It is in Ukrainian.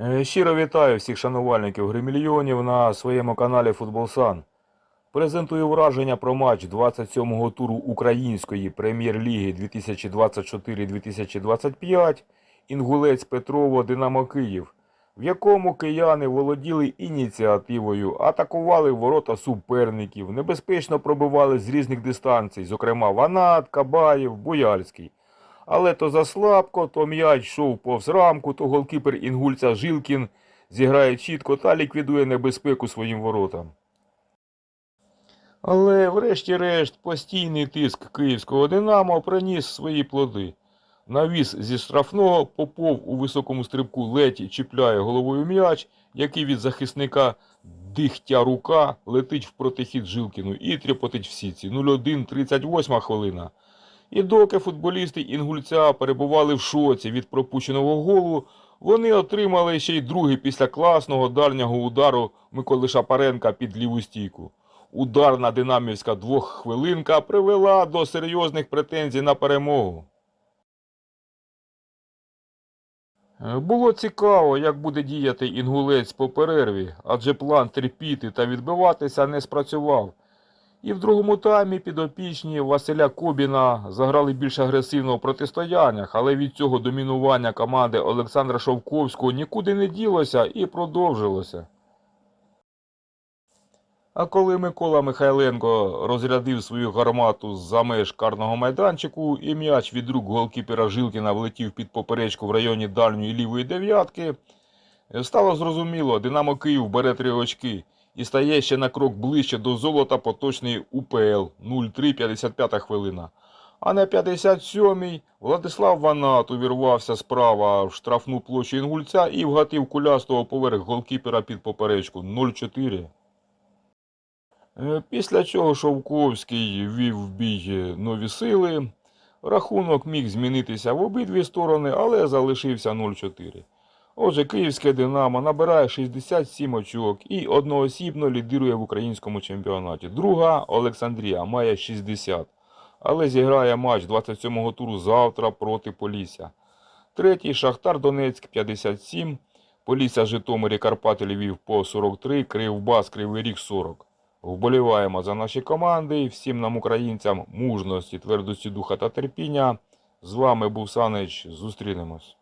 Е, Щиро вітаю всіх шанувальників гримільйонів на своєму каналі Футболсан. Презентую враження про матч 27-го туру Української прем'єр-ліги 2024-2025 Інгулець Петрово Динамо Київ, в якому кияни володіли ініціативою, атакували ворота суперників, небезпечно пробивали з різних дистанцій, зокрема Ванат, Кабаєв, Бояльський. Але то заслабко, то м'яч йшов повз рамку, то голкіпер інгульця Жилкін зіграє чітко та ліквідує небезпеку своїм воротам. Але, врешті-решт, постійний тиск київського Динамо приніс свої плоди. Навіс зі штрафного Попов у високому стрибку ледь чіпляє головою м'яч, який від захисника дихтя рука летить в протихід Жилкіну і тріпотить в сіці. 0-1, 38 хвилина. І доки футболісти Інгульця перебували в шоці від пропущеного голу, вони отримали ще й другий після класного дальнього удару Миколи Шапаренка під ліву стійку. Ударна динамівська двоххвилинка привела до серйозних претензій на перемогу. Було цікаво, як буде діяти інгулець по перерві, адже план терпіти та відбиватися не спрацював. І в другому таймі підопічні Василя Кобіна заграли більш агресивно в протистояннях, але від цього домінування команди Олександра Шовковського нікуди не ділося і продовжилося. А коли Микола Михайленко розрядив свою гармату з-за меж карного майданчику і м'яч від рук голкіпера Жилкіна влетів під поперечку в районі дальньої лівої дев'ятки, стало зрозуміло, Динамо Київ бере три очки і стає ще на крок ближче до золота поточної УПЛ 0-3-55 хвилина. А на 57-й Владислав Ванат увірвався справа в штрафну площу Інгульця і вгатив кулястого поверх голкіпера під поперечку 0-4. Е, Після чого Шовковський ввів в бій нові сили. Рахунок міг змінитися в обидві сторони, але залишився 0-4. Отже, київське Динамо набирає 67 очок і одноосібно лідирує в українському чемпіонаті. Друга Олександрія має 60, але зіграє матч 27-го туру завтра проти Полісся. Третій Шахтар Донецьк 57, Полісся Житомир і Карпати Львів по 43, Кривбас Кривий Ріг 40. Вболіваємо за наші команди. і Всім нам, українцям, мужності, твердості духа та терпіння. З вами був Санич. Зустрінемось.